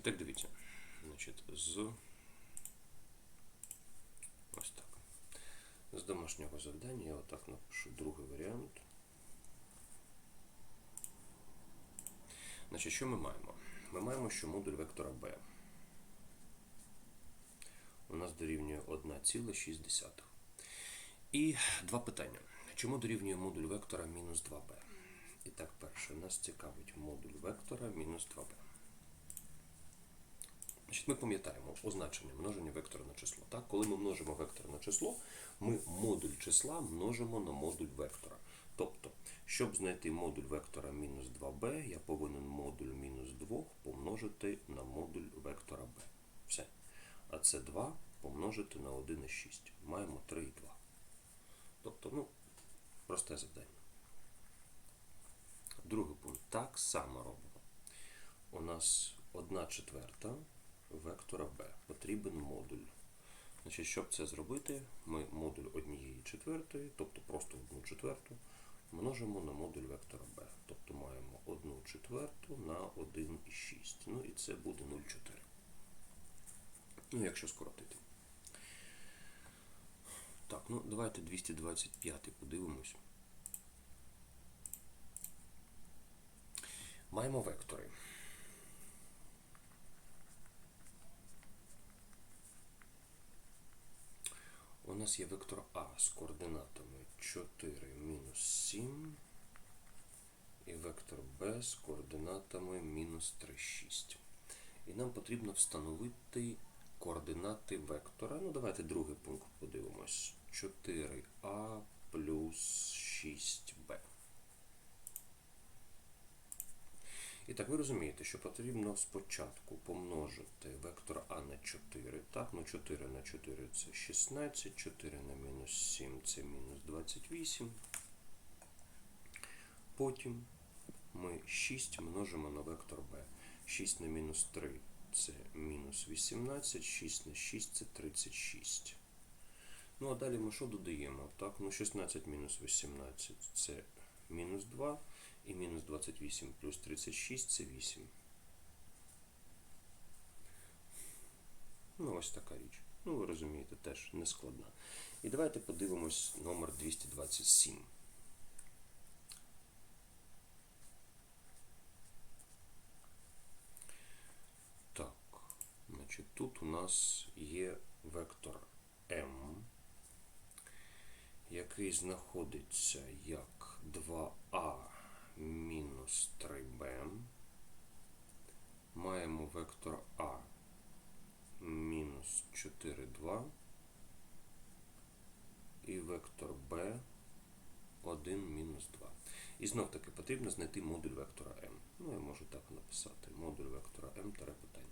І так дивіться. Значить, з ось так. З домашнього завдання я отак напишу другий варіант. Значить, що ми маємо? Ми маємо, що модуль вектора b у нас дорівнює 1,6. І два питання. Чому дорівнює модуль вектора мінус 2b? І так, перше, нас цікавить модуль вектора мінус 2b. Значить, Ми пам'ятаємо означення множення вектора на число. Так? Коли ми множимо вектор на число, ми модуль числа множимо на модуль вектора. Тобто, щоб знайти модуль вектора мінус 2b, я повинен модуль мінус 2 помножити на модуль вектора b. Все. А це 2 помножити на 1,6. Маємо 3,2. Тобто, ну, просте завдання. Другий пункт. Так само робимо. У нас 1 четверта вектора b. Потрібен модуль. Значить, щоб це зробити, ми модуль однієї четвертої, тобто просто 1 четверту, множимо на модуль вектора b. Тобто маємо 1 четверту на 1,6. Ну і це буде 0,4. Ну, якщо скоротити. Так, ну давайте 225 подивимось. Маємо вектори. У нас є вектор А з координатами 4 мінус 7 і вектор Б з координатами мінус 3, 6. І нам потрібно встановити координати вектора. Ну, давайте другий пункт подивимось. 4А плюс 6Б. І так, ви розумієте, що потрібно спочатку помножити вектор А на 4. Так, ну 4 на 4 це 16, 4 на мінус 7 це мінус 28. Потім ми 6 множимо на вектор b. 6 на мінус 3 це мінус 18, 6 на 6 це 36. Ну, а далі ми що додаємо? Так, ну 16 мінус 18 це мінус 2. І мінус 28 плюс 36 це 8. Ну, ось така річ. Ну, ви розумієте, теж не складна. І давайте подивимось номер 227. Так, значить, тут у нас є вектор m, який знаходиться як 2а мінус 3b. Маємо вектор А мінус 4, 2 і вектор b 1 мінус 2. І знов таки потрібно знайти модуль вектора m. Ну, я можу так написати. Модуль вектора m таре питання.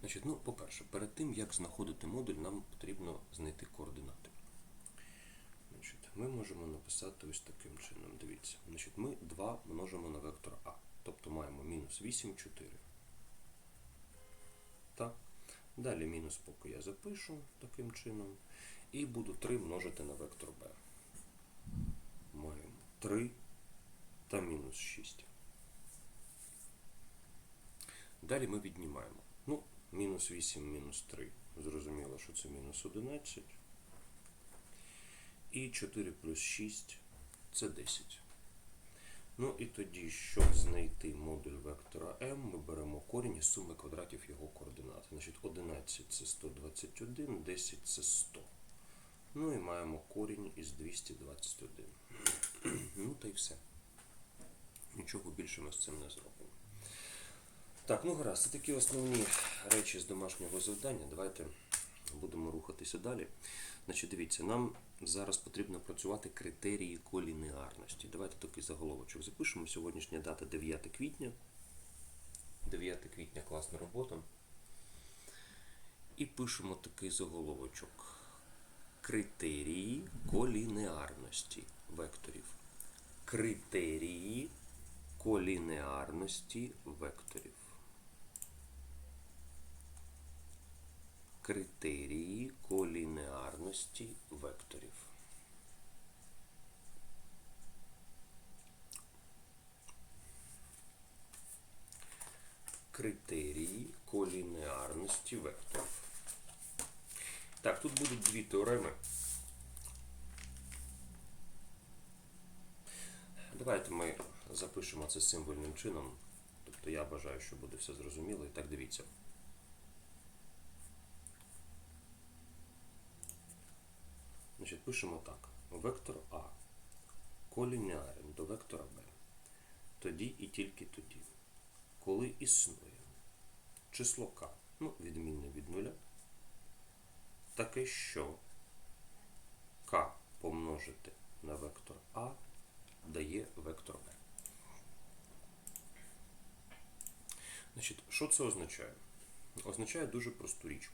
Значить, ну, по-перше, перед тим, як знаходити модуль, нам потрібно знайти координати. Ми можемо написати ось таким чином. Дивіться. Значить, Ми 2 множимо на вектор А. Тобто маємо мінус 8, 4. Так. Далі мінус поки я запишу таким чином. І буду 3 множити на вектор b. Маємо 3 та мінус 6. Далі ми віднімаємо. Ну, мінус 8, мінус 3. Зрозуміло, що це мінус 11. І 4 плюс 6 це 10. Ну і тоді, щоб знайти модуль вектора m, ми беремо корінь із суми квадратів його координат. Значить, 11 це 121, 10 це 100. Ну і маємо корінь із 221. ну та й все. Нічого більше ми з цим не зробимо. Так, ну гаразд, це такі основні речі з домашнього завдання. Давайте будемо рухатися далі. Значить, дивіться, нам зараз потрібно працювати критерії колінеарності. Давайте такий заголовочок запишемо. Сьогоднішня дата 9 квітня. 9 квітня класна робота. І пишемо такий заголовочок. Критерії колінеарності векторів. Критерії колінеарності векторів. Критерії колінеарності векторів. критерії колінеарності векторів. Так, тут будуть дві теореми. Давайте ми запишемо це символьним чином. Тобто я бажаю, що буде все зрозуміло. І так дивіться. Значить, пишемо так. Вектор А колінеарен до вектора Б. Тоді і тільки тоді, коли існує число К, ну, відмінне від нуля, таке, що К помножити на вектор А дає вектор Б. Значить, що це означає? Означає дуже просту річ.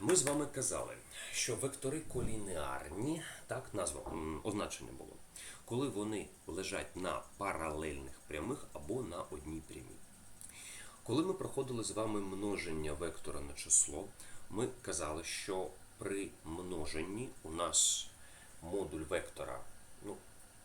Ми з вами казали, що вектори колінеарні, так, назва означення було, коли вони лежать на паралельних прямих або на одній прямій. Коли ми проходили з вами множення вектора на число, ми казали, що при множенні у нас модуль вектора ну,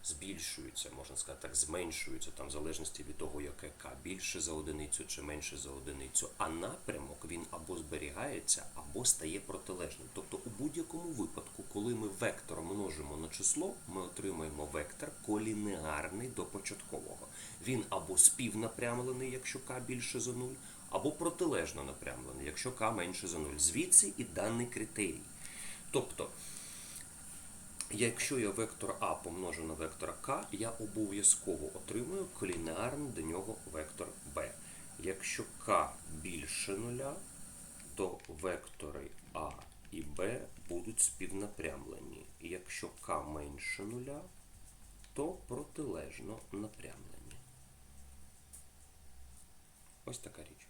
збільшується, можна сказати так, зменшується, там, в залежності від того, яке k більше за одиницю чи менше за одиницю, а напрямок він або зберігається, або стає протилежним. Тобто у будь-якому випадку, коли ми вектор множимо на число, ми отримаємо вектор колінеарний до початкового. Він або співнапрямлений, якщо k більше за 0, або протилежно напрямлений, якщо k менше за 0. Звідси і даний критерій. Тобто, Якщо я вектор А помножу на вектор К, я обов'язково отримую колінеарний до нього вектор Б. Якщо К більше нуля, то вектори А і Б будуть співнапрямлені. Якщо К менше нуля, то протилежно напрямлені. Ось така річ.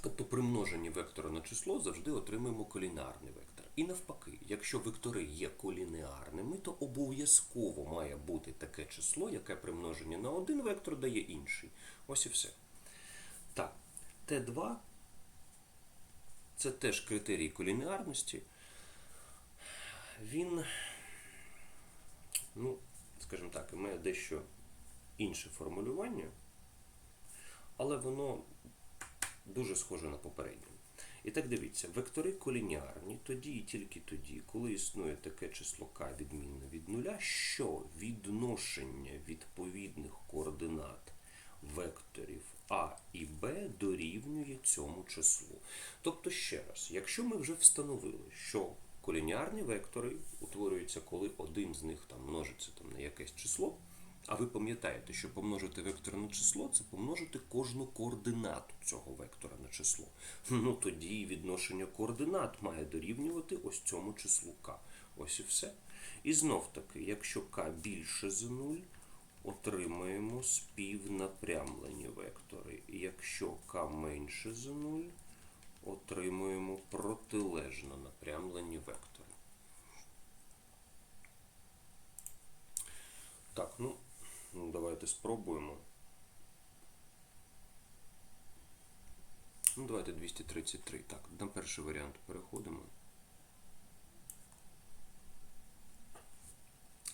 Тобто при множенні вектора на число завжди отримуємо колінеарний вектор. І навпаки, якщо вектори є колінеарними, то обов'язково має бути таке число, яке при множенні на один вектор дає інший. Ось і все. Так, Т2 це теж критерій колінеарності. Він, ну, скажімо так, має дещо інше формулювання, але воно дуже схоже на попереднє. І так дивіться, вектори колініарні тоді і тільки тоді, коли існує таке число k відмінне від нуля, що відношення відповідних координат векторів А і Б дорівнює цьому числу. Тобто, ще раз, якщо ми вже встановили, що колініарні вектори утворюються, коли один з них там множиться там, на якесь число, а ви пам'ятаєте, що помножити вектор на число це помножити кожну координату цього вектора на число. Ну тоді відношення координат має дорівнювати ось цьому числу k. Ось і все. І знов таки, якщо k більше за 0, отримаємо співнапрямлені вектори. І якщо k менше за 0, отримуємо протилежно напрямлені вектори. Так, ну, ну, давайте спробуємо. Ну, давайте 233. Так, на перший варіант переходимо.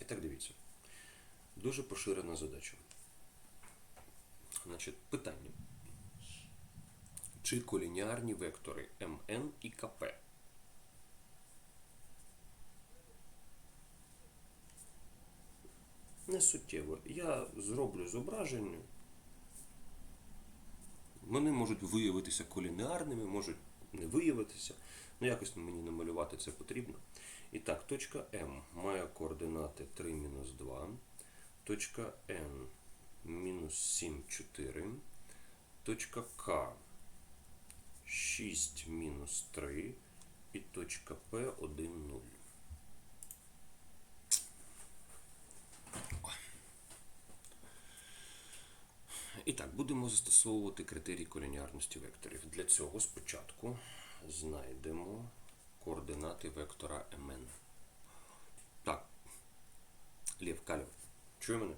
І так дивіться. Дуже поширена задача. Значить, питання. Чи колініарні вектори МН і КП не суттєво. Я зроблю зображення. Вони можуть виявитися колінеарними, можуть не виявитися. Ну, якось мені намалювати це потрібно. І так, точка М має координати 3 мінус 2, точка N мінус 7, 4, точка К 6 мінус 3 і точка П 1, 0. І так, будемо застосовувати критерій колініарності векторів. Для цього спочатку знайдемо координати вектора МН. Так. Лев, Калю, чує мене?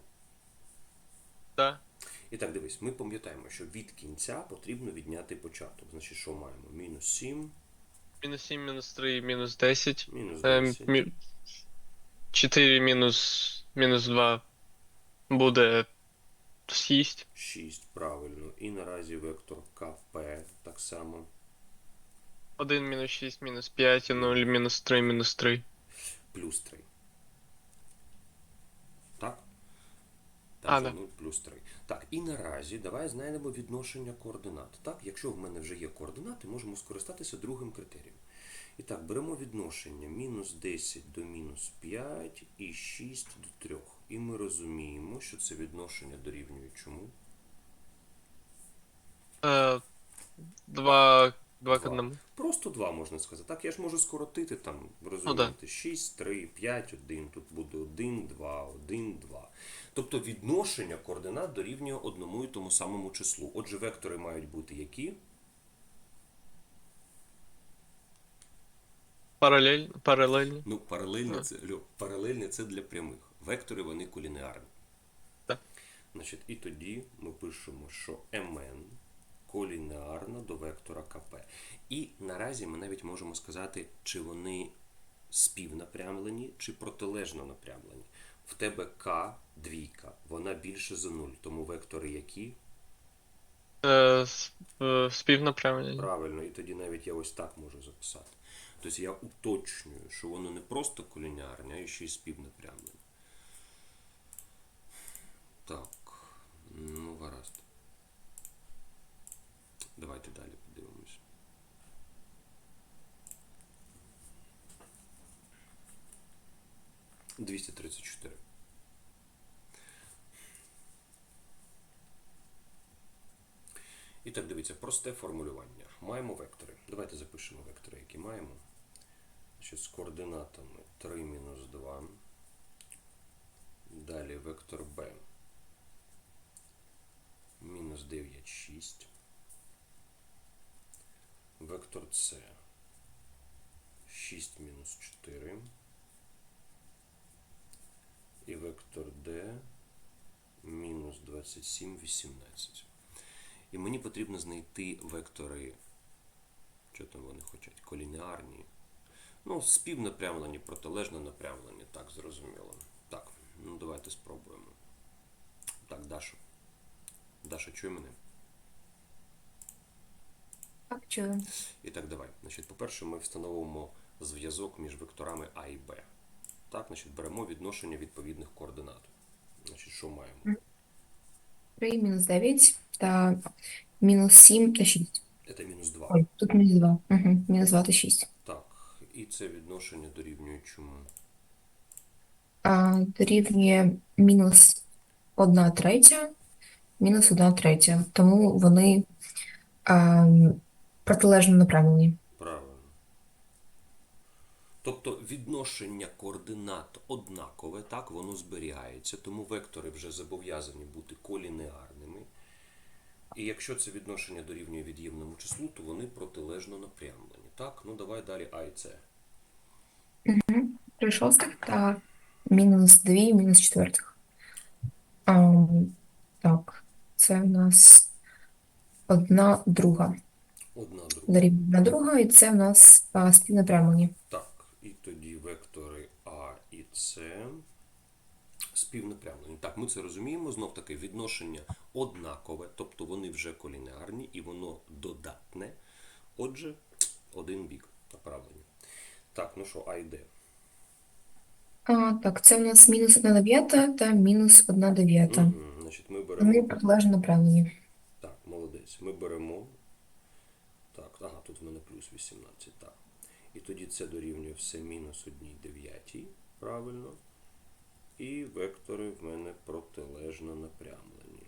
Да. І так, дивись, ми пам'ятаємо, що від кінця потрібно відняти початок. Значить, що маємо? Мінус 7, Мінус 7, мінус 3, мінус 10. мінус Е, 10. 4 мінус, мінус 2 буде 6. 6, правильно. І наразі вектор КП так само. 1 мінус 6, мінус 5, і 0, мінус 3, мінус 3. плюс 3. Так? А, Там да. 0 плюс 3. Так, і наразі давай знайдемо відношення координат. Так, якщо в мене вже є координати, можемо скористатися другим критерієм. І так, беремо відношення мінус 10 до мінус 5 і 6 до 3. І ми розуміємо, що це відношення дорівнює чому? Е, 2, 2 к 1. Просто 2 можна сказати. Так, я ж можу скоротити там, розумієте, 6, 3, 5, 1. Тут буде 1, 2, 1, 2. Тобто відношення координат дорівнює одному і тому самому числу. Отже, вектори мають бути які? Паралель, паралельні. Ну, паралельні це, Льо, паралельні це для прямих. Вектори вони колінеарні. Так. Значить, і тоді ми пишемо, що МН колінеарна до вектора КП. І наразі ми навіть можемо сказати, чи вони співнапрямлені, чи протилежно напрямлені. В тебе К двійка, вона більше за 0, тому вектори які? Е, е. Правильно, і тоді навіть я ось так можу записати. Тобто я уточнюю, що воно не просто колініарне, а ще й співнапрямлене. Так, ну гаразд. Давайте далі подивимось. Двісті тридцять чотири. І так, дивіться, просте формулювання. Маємо вектори. Давайте запишемо вектори, які маємо. Значить, з координатами 3 мінус 2. Далі вектор b мінус 9, 6. Вектор c 6 мінус 4. І вектор d мінус 27, 18. І мені потрібно знайти вектори, що там вони хочуть, колінеарні. Ну, співнапрямлені, протилежно напрямлені, так, зрозуміло. Так, ну давайте спробуємо. Так, Даша. Даша, чує мене? Так, чую. І так, давай. Значить, по-перше, ми встановимо зв'язок між векторами А і Б. Так, значить, беремо відношення відповідних координат. Значить, що маємо? 3 мінус 9 та мінус 7 та 6. Це мінус 2. Ой, тут мінус 2. Угу. Мінус 2 та 6. Так, і це відношення дорівнює чому? А, дорівнює мінус 1 третя, мінус 1 третя. Тому вони а, протилежно направлені. Правильно. Тобто відношення координат однакове, так, воно зберігається, тому вектори вже зобов'язані бути колінеарними. І якщо це відношення дорівнює від'ємному числу, то вони протилежно напрямлені. Так, ну давай далі А і С. 3 шостих та мінус 2, мінус четвертих. А, так, це в нас одна друга. Одна друга. Дорівнює друга, і це в нас а, співнапрямлені. Так, і тоді вектори А і С співнапрямлені. Так, ми це розуміємо. Знов таки відношення однакове, тобто вони вже колінеарні і воно додатне. Отже, один бік направлення. Так, ну що, А. А, так, це в нас мінус 1 дев'ята та мінус 1 дев'ята. Значить, ми беремо. Вони протилежно направлені. Так, молодець. Ми беремо. Так, ага, тут в мене плюс 18. Так. І тоді це дорівнює все мінус 1 дев'ятій. Правильно. І вектори в мене протилежно напрямлені.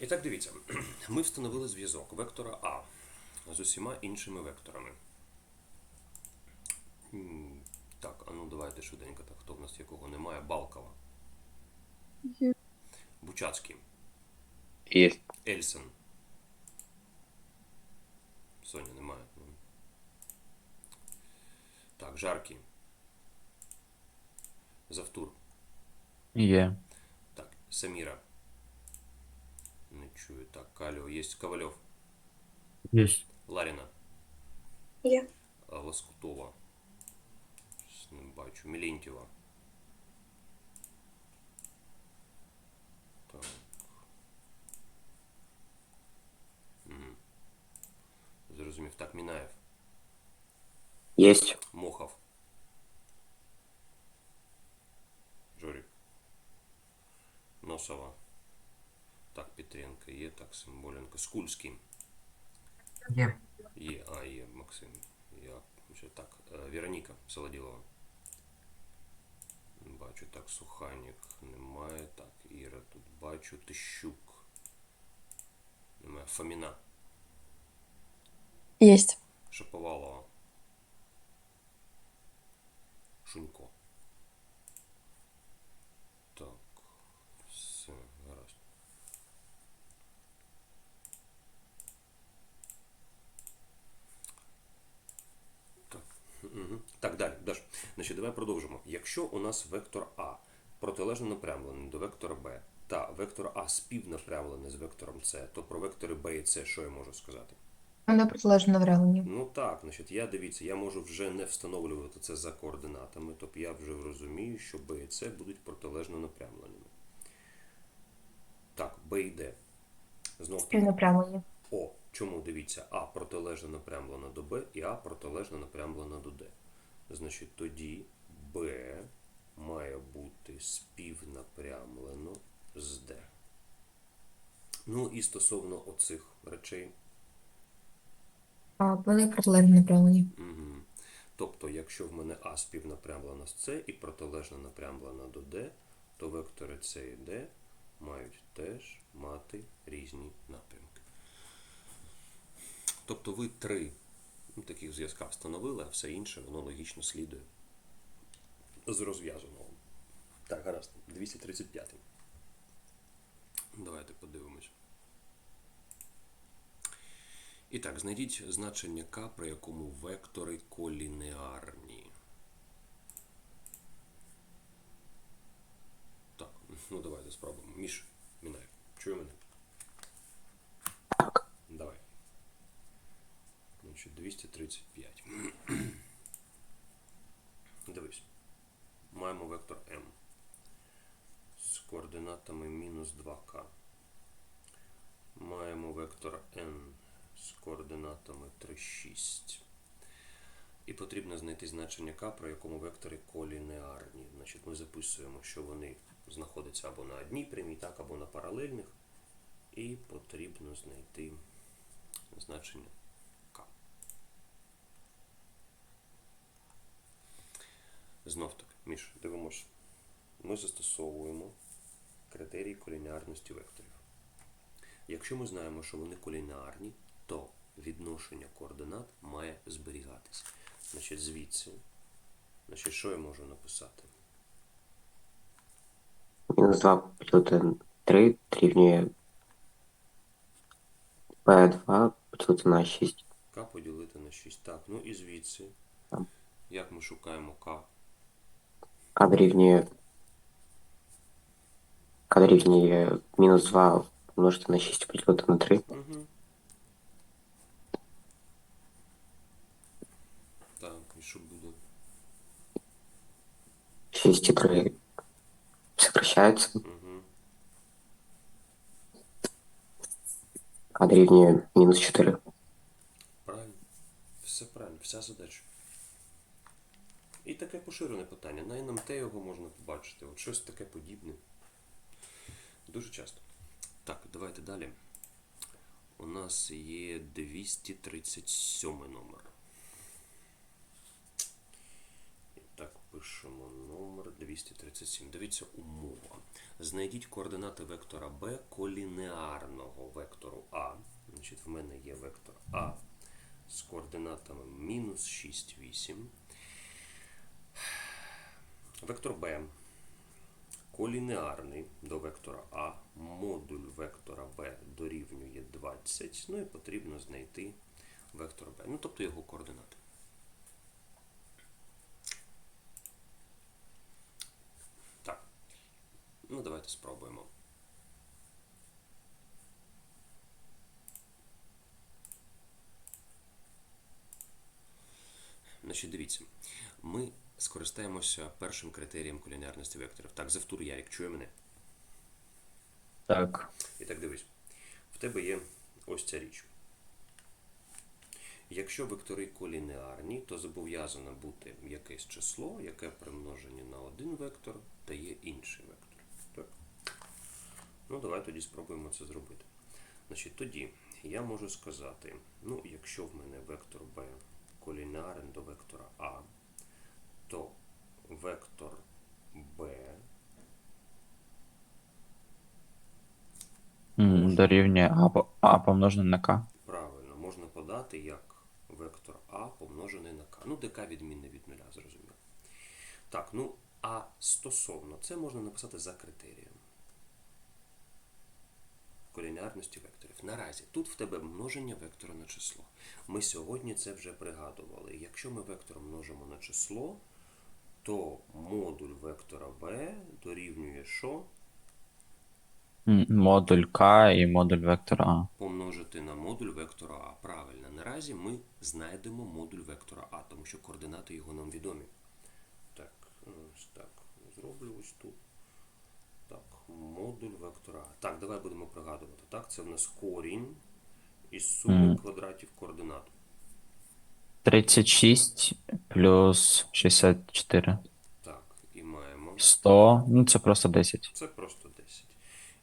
І так, дивіться, ми встановили зв'язок вектора А з усіма іншими векторами. Так, а ну давайте швиденько, так, хто в нас якого немає? Балкова. Бучацький. Есть. Ельсен. Соня немає. Ну. Так, Жаркий. Завтур. Є. Так, Саміра. Не чую. Так, Каліо. Є Ковальов. Есть. Ларіна. Є. Лоскутова. не бачу. Мілінтіва. Так. Угу. Зрозумів. Так, Мінаєв. Есть. Мохов. Жорик. Носова. Так, Петренко є, так, Симболенко. Скульський. Є. Є, а, є, Максим. Я, так. Вероніка Солоділова. Бачу, так, Суханік немає. Так, Іра тут бачу. Тищук. Немає. Фоміна. Есть. Шаповалова. Шунько. Так. Все, гаразд. Так. Мгм. Так, далі. Значить, давай продовжимо. Якщо у нас вектор А протилежно напрямлений до вектора Б, та вектор А співнапрямлений з вектором С, то про вектори Б і С що я можу сказати? Вони протилежно наврялені. Ну так, значить, я дивіться, я можу вже не встановлювати це за координатами, тобто я вже розумію, що Б і С будуть протилежно напрямленими. Так, Б і Д. Знов. Співнапрямлені. О, чому дивіться, А протилежно напрямлена до Б і А протилежно напрямлена до Д. Значить, тоді Б має бути співнапрямлено з Д. Ну і стосовно оцих речей. А вони протилежно направлені. Угу. Тобто, якщо в мене А співнапрямлена з С і протилежно напрямлена до Д, то вектори С і Д мають теж мати різні напрямки. Тобто ви три таких зв'язка встановили, а все інше воно логічно слідує з розв'язаного. Так, гаразд, 235. Давайте подивимось. І так, знайдіть значення k, при якому вектори колінеарні. Так, ну давайте спробуємо. Міш, Мінай, чує мене? Так. Давай. Значить, 235. Дивись. Маємо вектор m з координатами мінус 2k. Маємо вектор n з координатами 3, 6. І потрібно знайти значення k, при якому вектори колінеарні. Значить, ми записуємо, що вони знаходяться або на одній прямій, так, або на паралельних. І потрібно знайти значення Знов таки, Міш, дивимося. Ми застосовуємо критерії колінеарності векторів. Якщо ми знаємо, що вони колінеарні, то відношення координат має зберігатись. Значить, звідси, значить, що я можу написати? Мінус 2 поділити на 3 дорівнює P2 поділити на 6. К поділити на 6. Так, ну і звідси. Як ми шукаємо К? К дорівнює К дорівнює мінус 2 помножити на 6 поділити на 3. Угу. Так, і що буде? 6 і 3 сокращаються. Угу. К дорівнює мінус 4. Правильно. Все правильно, вся задача. І таке поширене питання. На НМТ його можна побачити. От щось таке подібне. Дуже часто. Так, давайте далі. У нас є 237 номер. І так, пишемо номер 237. Дивіться, умова. Знайдіть координати вектора b колінеарного вектору А. Значить, в мене є вектор А з координатами мінус 6, 8. Вектор Б колінеарний до вектора А, модуль вектора Б дорівнює 20. Ну і потрібно знайти вектор Б. Ну, тобто його координати. Так. Ну, давайте спробуємо. Значить, дивіться, ми скористаємося першим критерієм колінарності векторів. Так, Завтур Ярік, чує мене? Так. І так дивись, в тебе є ось ця річ. Якщо вектори колінеарні, то зобов'язано бути якесь число, яке при множенні на один вектор дає інший вектор. Так? Ну, давай тоді спробуємо це зробити. Значить, тоді я можу сказати, ну, якщо в мене вектор b колінеарен до вектора А, то вектор b М, Дорівнює А, по- А помножене на К. правильно можна подати як вектор А помножений на k. Ну, де відмінне від нуля, зрозуміло. Так, ну, а стосовно, це можна написати за критерієм колінеарності векторів. Наразі тут в тебе множення вектора на число. Ми сьогодні це вже пригадували. Якщо ми вектор множимо на число, то модуль вектора b дорівнює що? Модуль К і модуль вектора А. помножити на модуль вектора А. Правильно, наразі ми знайдемо модуль вектора А, тому що координати його нам відомі. Так, ось так. Зроблю ось тут. Так, модуль вектора А. Так, давай будемо пригадувати. Так, це в нас корінь із суми Мгм. квадратів координат. 36 плюс 64. Так, і маємо. 100, ну це просто 10. Це просто 10.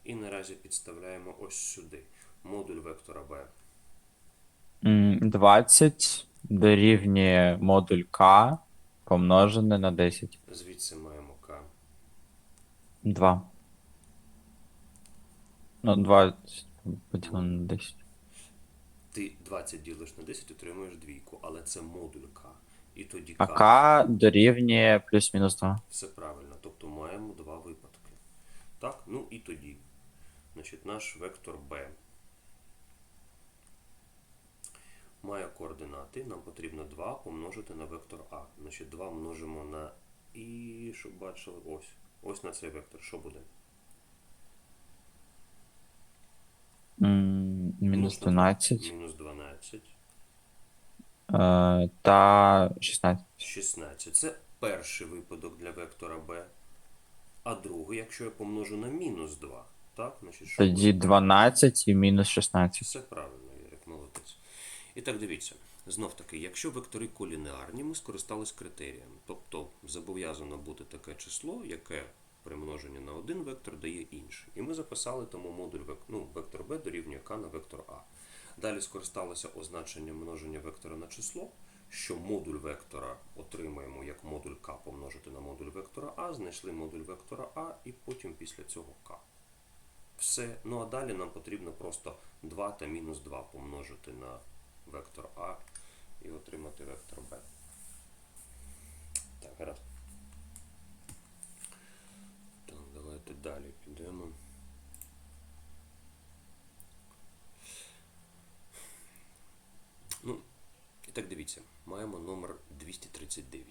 І наразі підставляємо ось сюди. Модуль вектора B. 20 дорівнює модуль К помножене на 10. Звідси маємо К. 2. Ну, 20 поділено на 10. Ти 20 ділиш на 10, отримуєш двійку, але це модуль К. І тоді А К дорівнює плюс-мінус 2. Все правильно, тобто маємо два випадки. Так, ну і тоді. Значить, наш вектор B має координати. Нам потрібно 2 помножити на вектор А. Значить, 2 множимо на і, щоб бачили, ось. Ось на цей вектор. Що буде? М, Мінус 12 Мінус 12. е, та 16. 16. Це перший випадок для вектора B. А другий, якщо я помножу на мінус 2. Так, значить, що Тоді буде? 12 і мінус 16. Все правильно, Ярик, молодець. І так дивіться, знов таки, якщо вектори колінеарні, ми скористались критерієм. Тобто зобов'язано бути таке число, яке при множенні на один вектор дає інший. І ми записали тому модуль ну, вектор b дорівнює k на вектор a. Далі скористалися означенням множення вектора на число, що модуль вектора отримаємо як модуль k помножити на модуль вектора a, знайшли модуль вектора a і потім після цього k. Все. Ну а далі нам потрібно просто 2 та мінус 2 помножити на вектор А і отримати вектор Б. Так, гаразд. Так, давайте далі підемо. Ну, і так дивіться, маємо номер 239.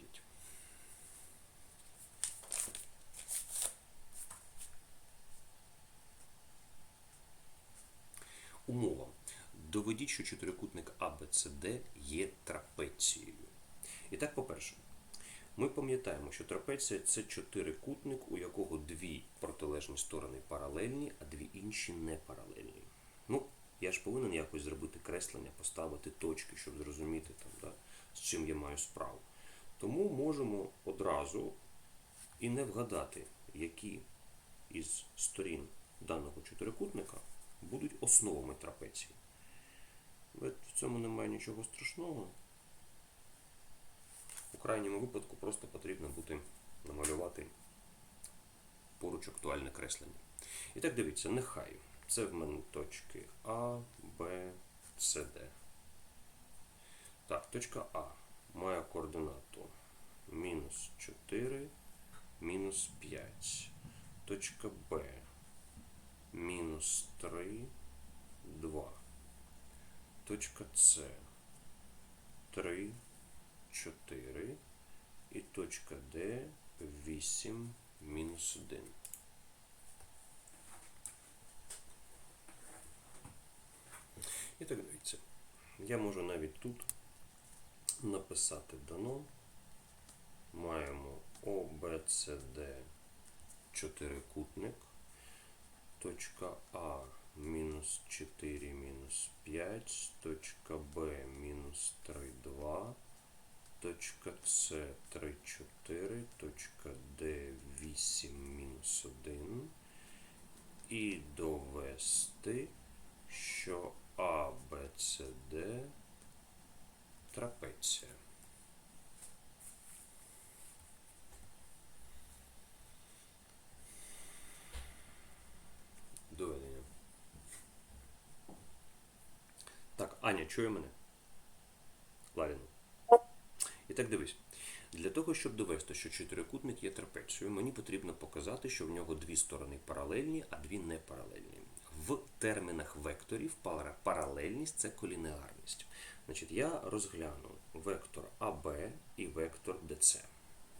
Умова. Доведіть, що чотирикутник ABCD є трапецією. І так, по-перше, ми пам'ятаємо, що трапеція це чотирикутник, у якого дві протилежні сторони паралельні, а дві інші не паралельні. Ну, я ж повинен якось зробити креслення, поставити точки, щоб зрозуміти, там, да, з чим я маю справу. Тому можемо одразу і не вгадати, які із сторін даного чотирикутника будуть основами трапеції. В цьому немає нічого страшного. Крайньому випадку просто потрібно буде намалювати поруч актуальне креслення. І так дивіться, нехай. Це в мене точки А, Б, С, Д. Так, точка А має координату мінус 4, мінус 5. Точка Б мінус 3, 2. Точка С 3, 4. І точка Д 8, мінус 1. І так дивіться. Я можу навіть тут написати дано. Маємо OBCD чотирикутник. Точка А мінус 4 мінус 5, точка Б мінус 3, 2, точка С 3, 4, точка Д 8, мінус 1. І довести, що А, Б, С, Д трапеція. Доведення. Так, Аня, чує мене? Ларіну. Так дивись. Для того, щоб довести, що чотирикутник є трапецією, мені потрібно показати, що в нього дві сторони паралельні, а дві не паралельні. В термінах векторів паралельність це колінеарність. Значить, я розгляну вектор АБ і вектор ДЦ.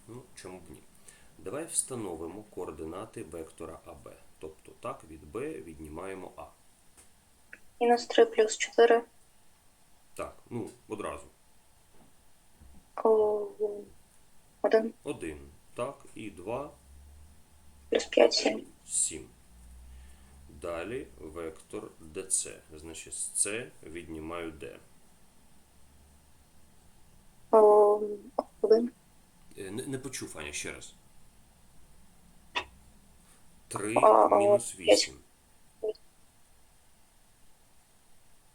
Ну, чому б ні? Давай встановимо координати вектора АБ. Тобто так, від Б віднімаємо А. Мінус 3 плюс 4. Так, ну, одразу. О, 1 1, так, і 2, плюс 5, 7. 7. Далі вектор ДЦ. Значить, з С віднімаю Д. О, 1. Е, Не, не почув, Аня, ще раз. 3 мінус п'ять. 8.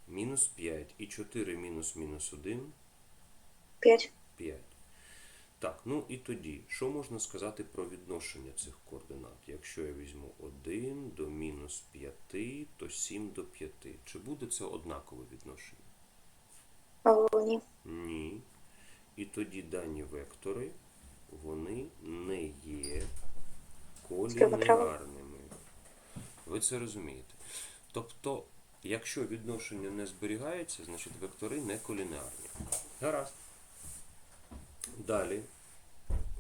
Мінус 5. І 4 мінус мінус 1. 5. 5. Так, ну і тоді, що можна сказати про відношення цих координат? Якщо я візьму 1 до мінус 5, то 7 до 5. Чи буде це однакове відношення? О, ні. Ні. І тоді дані вектори, вони не є колінеарними. Ви це розумієте. Тобто, якщо відношення не зберігається, значить вектори не колінеарні. Гаразд. Далі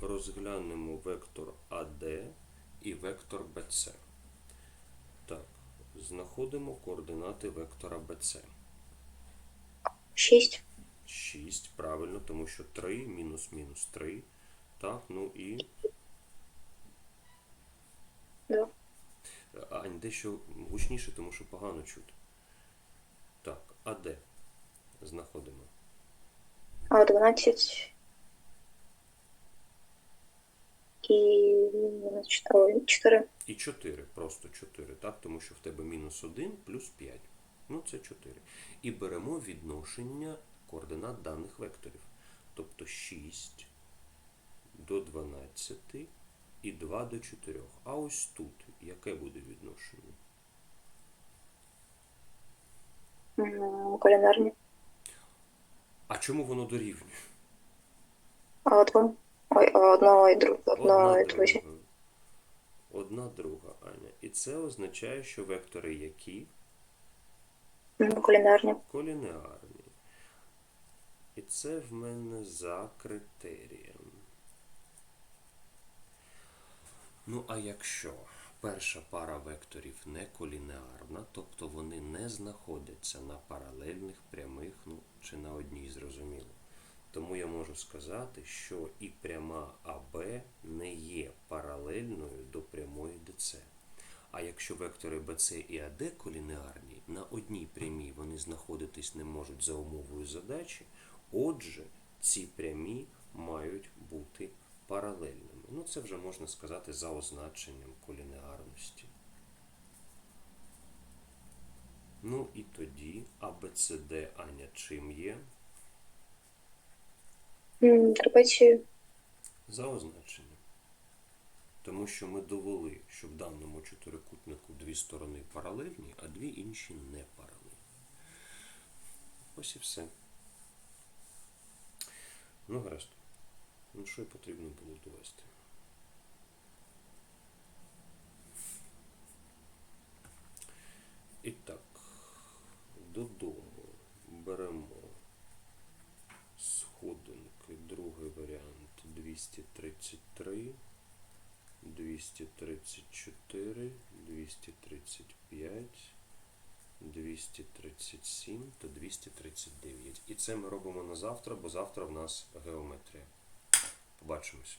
розглянемо вектор АД і вектор БЦ. Так, знаходимо координати вектора БЦ. 6. 6, правильно, тому що 3 мінус мінус 3. Так, ну і. 2. Ань, дещо гучніше, тому що погано чути. Так, а де? Знаходимо. А 12. І мінус 4. 4. І 4, просто 4, так? Тому що в тебе мінус 1 плюс 5. Ну, це 4. І беремо відношення координат даних векторів. Тобто 6 до 12 і 2 до 4. А ось тут яке буде відношення? Кулінарні. А чому воно дорівнює? А 2. Ой, одного і друге. Одного і друга. Одна друга, Аня. І це означає, що вектори які? М, Кулінарні. Колінеарні. І це в мене за критерієм. Ну, а якщо перша пара векторів не колінеарна, тобто вони не знаходяться на паралельних прямих, ну, чи на одній, зрозуміло. Тому я можу сказати, що і пряма АБ не є паралельною до прямої ДЦ. А якщо вектори BC і AD колінеарні, на одній прямій вони знаходитись не можуть за умовою задачі, отже, ці прямі мають бути паралельними. Ну, це вже можна сказати за означенням колінеарності. Ну і тоді ABCD Аня чим є? Трапецію. За означенням. Тому що ми довели, що в даному чотирикутнику дві сторони паралельні, а дві інші не паралельні. Ось і все. Ну, гаразд. Ну, що й потрібно було довести? І так, додому беремо сходинки, другий варіант 233, 234, 235, 237 та 239. І це ми робимо на завтра, бо завтра в нас геометрія. Побачимось.